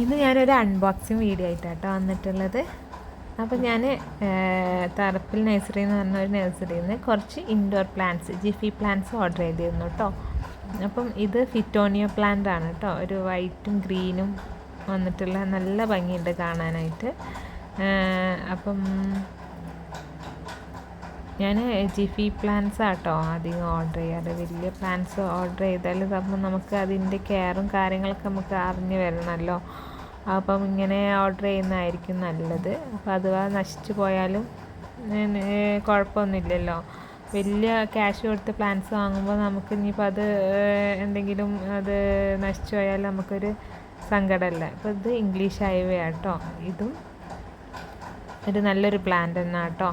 ഇന്ന് ഞാനൊരു unboxing video ആയിട്ടാട്ടോ വന്നിട്ടുള്ളത്. അപ്പോൾ ഞാൻ തറപ്പിൽ നഴ്സറി എന്ന് പറഞ്ഞ ഒരു നഴ്സറിയിൽ നിന്ന് കുറച്ച് indoor plants jiffy plants order ചെയ്തിരുന്നു കേട്ടോ അപ്പം ഇത് ഫിറ്റോണിയോ പ്ലാന്റ് ആണ് കേട്ടോ ഒരു വൈറ്റും ഗ്രീനും വന്നിട്ടുള്ള നല്ല ഭംഗിയുണ്ട് കാണാനായിട്ട്. അപ്പം ഞാൻ ജിഫി പ്ലാന്റ്സ് ആട്ടോ അധികം ഓർഡർ ചെയ്യാറ്. വലിയ പ്ലാന്റ്സ് ഓർഡർ ചെയ്താൽ അപ്പം നമുക്ക് അതിന്റെ കെയറും കാര്യങ്ങളൊക്കെ നമുക്ക് അറിഞ്ഞു വരണമല്ലോ അപ്പം ഇങ്ങനെ ഓർഡർ ചെയ്യുന്നതായിരിക്കും നല്ലത്. അപ്പം അഥവാ നശിച്ചു പോയാലും കുഴപ്പമൊന്നുമില്ലല്ലോ. വലിയ ക്യാഷ് കൊടുത്ത് പ്ലാന്റ്സ് വാങ്ങുമ്പോൾ നമുക്ക് ഇനിയിപ്പോൾ അത് എന്തെങ്കിലും അത് നശിച്ചു പോയാൽ നമുക്കൊരു സങ്കടമല്ല. അപ്പോൾ ഇത് ഇംഗ്ലീഷ് ഹൈവേ ആട്ടോ. ഇതും ഒരു നല്ലൊരു പ്ലാന്റ് തന്നെ കേട്ടോ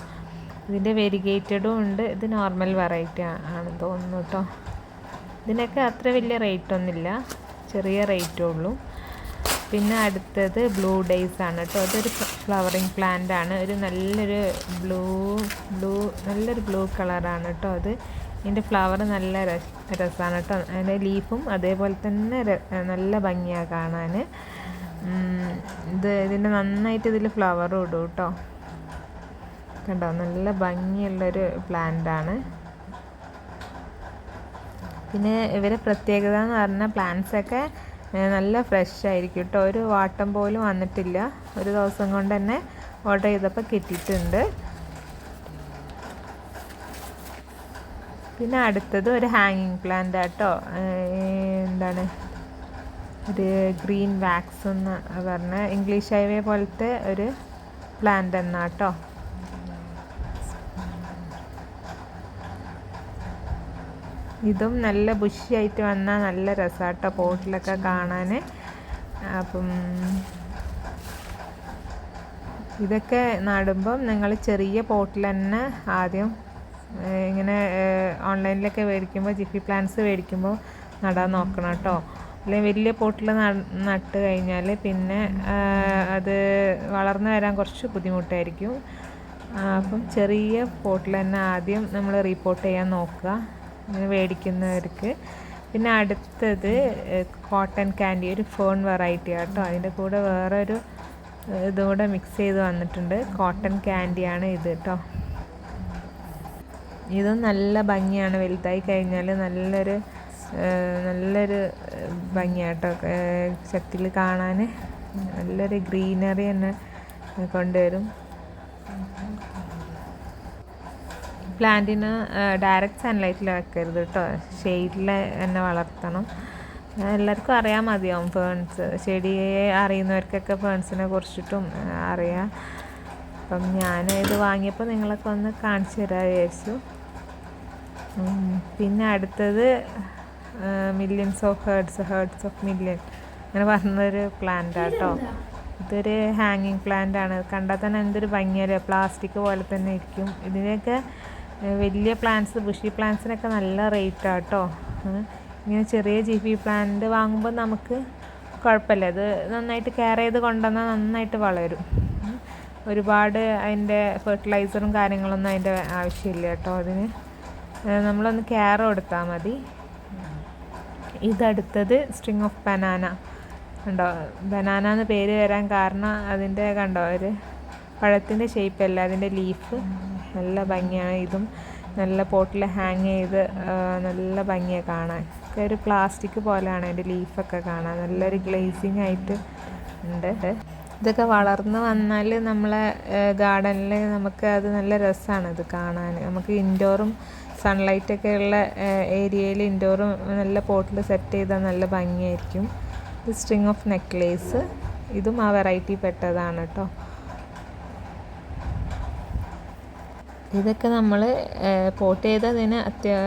ഇതിന്റെ വെരിഗേറ്റഡും ഉണ്ട്. ഇത് നോർമൽ വെറൈറ്റി ആണെന്ന് തോന്നുന്നു കേട്ടോ ഇതിനൊക്കെ അത്ര വലിയ റേറ്റ് ഒന്നുമില്ല ചെറിയ റേറ്റേ ഉള്ളൂ. പിന്നെ അടുത്തത് ബ്ലൂ ഡേയ്സ് ആണ് കേട്ടോ അതൊരു ഫ്ലവറിങ് പ്ലാന്റ് ആണ്. ഒരു നല്ലൊരു ബ്ലൂ ബ്ലൂ നല്ലൊരു ബ്ലൂ കളറാണ് കേട്ടോ അത്. ഇതിന്റെ ഫ്ലവർ നല്ല രസമാണ് കേട്ടോ അതിന്റെ ലീഫും അതേപോലെ തന്നെ നല്ല ഭംഗിയാണ് കാണാൻ. ഇത് ഇതിന്റെ നന്നായിട്ട് ഇതിൽ ഫ്ലവറും ഇടും കേട്ടോ കണ്ടോ? നല്ല ഭംഗിയുള്ളൊരു പ്ലാന്റാണ്. പിന്നെ ഇവരെ പ്രത്യേകത എന്ന് പറഞ്ഞാൽ പ്ലാന്റ്സൊക്കെ നല്ല ഫ്രഷ് ആയിരിക്കും കേട്ടോ. ഒരു വാട്ടം പോലും വന്നിട്ടില്ല. ഒരു ദിവസം കൊണ്ട് തന്നെ ഓർഡർ ചെയ്തപ്പോൾ കിട്ടിയിട്ടുണ്ട്. പിന്നെ അടുത്തത് ഒരു ഹാങ്ങിങ് പ്ലാന്റ് ആട്ടോ. എന്താണ്? ഒരു ഗ്രീൻ വാക്സ് എന്ന് പറഞ്ഞ ഇംഗ്ലീഷ് ഹൈവേ പോലത്തെ ഒരു പ്ലാന്റ് എന്നാട്ടോ. ഇതും നല്ല ബുഷിയായിട്ട് വന്നാൽ നല്ല രസമാട്ടോ പോട്ടിലൊക്കെ കാണാൻ അപ്പം ഇതൊക്കെ നടുമ്പം നിങ്ങൾ ചെറിയ പോട്ടിൽ തന്നെ ആദ്യം ഇങ്ങനെ ഓൺലൈനിലൊക്കെ മേടിക്കുമ്പോൾ ജിഫി പ്ലാന്റ്സ് മേടിക്കുമ്പോൾ നടാൻ നോക്കണം കേട്ടോ. അല്ലെങ്കിൽ വലിയ പോട്ടിൽ നട്ട് കഴിഞ്ഞാൽ പിന്നെ അത് വളർന്നു വരാൻ കുറച്ച് ബുദ്ധിമുട്ടായിരിക്കും. അപ്പം ചെറിയ പോട്ടിൽ തന്നെ ആദ്യം നമ്മൾ റിപ്പോർട്ട് ചെയ്യാൻ നോക്കുക. മേടിക്കുന്നവർക്ക്. പിന്നെ അടുത്തത് കോട്ടൺ കാൻഡി ഒരു ഫോൺ വെറൈറ്റി ആട്ടോ. അതിന്റെ കൂടെ വേറൊരു ഇതുകൂടെ മിക്സ് ചെയ്ത് വന്നിട്ടുണ്ട്. കോട്ടൺ ക്യാൻഡിയാണ് ഇത് കേട്ടോ ഇതും നല്ല ഭംഗിയാണ്. വലുതായി കഴിഞ്ഞാൽ നല്ലൊരു നല്ലൊരു ഭംഗിയാട്ടോ ചട്ടിൽ കാണാൻ നല്ലൊരു ഗ്രീനറി തന്നെ കൊണ്ടുവരും. പ്ലാന്റിന് ഡയറക്റ്റ് സൺലൈറ്റിൽ വെക്കരുത് കേട്ടോ ഷെയ്ഡിൽ തന്നെ വളർത്തണം. എല്ലാവർക്കും അറിയാൻ മതിയാവും ഫേൺസ് ചെടിയെ അറിയുന്നവർക്കൊക്കെ ഫേൺസിനെ കുറിച്ചിട്ടും അറിയാം. അപ്പം ഞാൻ ഇത് വാങ്ങിയപ്പോൾ നിങ്ങളൊക്കെ ഒന്ന് കാണിച്ചു തരാൻ വിചാരിച്ചു. പിന്നെ അടുത്തത് millions of hearts hearts of million അങ്ങനെ പറഞ്ഞൊരു പ്ലാന്റ് ആട്ടോ ഇതൊരു ഹാങ്ങിങ് പ്ലാന്റ് ആണ്. കണ്ടാൽ തന്നെ എന്തൊരു ഭംഗിയല്ലേ പ്ലാസ്റ്റിക് പോലെ തന്നെ ഇരിക്കും. ഇതിനൊക്കെ വലിയ പ്ലാന്റ്സ് ബുഷി പ്ലാന്റ്സിനൊക്കെ നല്ല റേറ്റ് കേട്ടോ ഇങ്ങനെ ചെറിയ ജി പി പ്ലാന്റ് വാങ്ങുമ്പോൾ നമുക്ക് കുഴപ്പമില്ല അത് നന്നായിട്ട് കെയർ ചെയ്ത് കൊണ്ടുവന്നാൽ നന്നായിട്ട് വളരും. ഒരുപാട് അതിന്റെ ഫെർട്ടിലൈസറും കാര്യങ്ങളൊന്നും അതിന്റെ ആവശ്യമില്ല കേട്ടോ അതിന്. നമ്മളൊന്ന് കെയർ കൊടുത്താൽ മതി. ഇതടുത്തത് സ്ട്രിങ് ഓഫ് ബനാന കണ്ടോ? ബനാന എന്ന് പേര് വരാൻ കാരണം അതിന്റെ കണ്ടോ? ഒരു പഴത്തിന്റെ ഷേപ്പല്ല അതിന്റെ ലീഫ് നല്ല ഭംഗിയാണ്. ഇതും നല്ല പോട്ടിൽ ഹാങ് ചെയ്ത് നല്ല ഭംഗിയാണ് കാണാൻ. ഒരു പ്ലാസ്റ്റിക് പോലെയാണ് അതിന്റെ ലീഫൊക്കെ കാണാൻ. നല്ലൊരു ഗ്ലേസിങ് ആയിട്ട് ഉണ്ട്. ഇതൊക്കെ വളർന്ന് വന്നാൽ നമ്മളെ ഗാർഡനിൽ നമുക്ക് അത് നല്ല രസമാണ് ഇത് കാണാൻ നമുക്ക് ഇൻഡോറും സൺലൈറ്റൊക്കെ ഉള്ള ഏരിയയിൽ ഇൻഡോറും നല്ല പോട്ടിൽ സെറ്റ് ചെയ്താൽ നല്ല ഭംഗിയായിരിക്കും. ഇത് സ്ട്രിങ് ഓഫ് നെക്ലേസ് ഇതും ആ വെറൈറ്റി പെട്ടതാണ് കേട്ടോ ഇതൊക്കെ നമ്മൾ പോട്ട് ചെയ്തതിന് അത്യാ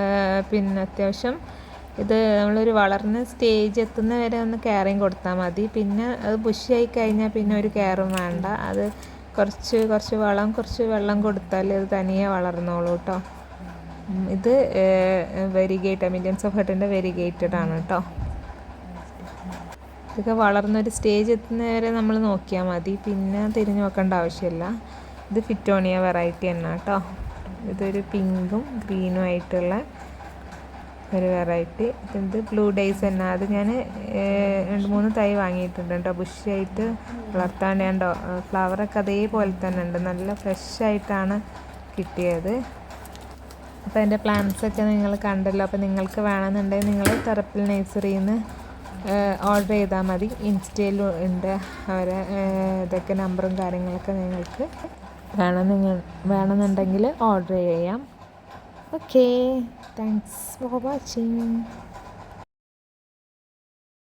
പിന്നെ അത്യാവശ്യം ഇത് നമ്മളൊരു വളർന്ന സ്റ്റേജ് എത്തുന്ന വരെ ഒന്ന് കെയറിങ് കൊടുത്താൽ മതി. പിന്നെ അത് ബുഷിയായി കഴിഞ്ഞാൽ പിന്നെ ഒരു കെയറും വേണ്ട. അത് കുറച്ച് കുറച്ച് വളം കുറച്ച് വെള്ളം കൊടുത്താൽ അത് തനിയെ വളർന്നോളൂ കേട്ടോ ഇത് വെരിഗേറ്റ് മില്യൻസ് ഓഫ് ഹെർട്ടിന്റെ വെരിഗേറ്റഡ് ആണ് കേട്ടോ ഇതൊക്കെ വളർന്നൊരു സ്റ്റേജ് എത്തുന്നവരെ നമ്മൾ നോക്കിയാൽ മതി. പിന്നെ തിരിഞ്ഞു നോക്കേണ്ട ആവശ്യമില്ല ഇത് ഫിറ്റോണിയ വെറൈറ്റി തന്നെ കേട്ടോ. ഇതൊരു പിങ്കും ഗ്രീനും ആയിട്ടുള്ള ഒരു വെറൈറ്റി ഇത് ബ്ലൂ ഡേയ്സ് തന്നെ. അത് ഞാൻ രണ്ട് മൂന്ന് തൈ വാങ്ങിയിട്ടുണ്ട് കേട്ടോ. ബുഷിയായിട്ട് വളർത്താണ്ട് കണ്ടോ? ഫ്ലവറൊക്കെ അതേപോലെ തന്നെ ഉണ്ട്. നല്ല ഫ്രഷ് ആയിട്ടാണ് കിട്ടിയത്. അപ്പോൾ എന്റെ പ്ലാന്റ്സൊക്കെ നിങ്ങൾ കണ്ടല്ലോ. അപ്പോൾ നിങ്ങൾക്ക് വേണമെന്നുണ്ടെങ്കിൽ നിങ്ങൾ തെറപ്പിൽ നഴ്സറിയിൽ നിന്ന് ഓർഡർ ചെയ്താൽ മതി. ഇൻസ്റ്റയിൽ ഉണ്ട്. അവരെ ഇതൊക്കെ നമ്പറും കാര്യങ്ങളൊക്കെ നിങ്ങൾക്ക് വേണം നിങ്ങൾ വേണമെന്നുണ്ടെങ്കിൽ ഓർഡർ ചെയ്യാം. Okay thanks for watching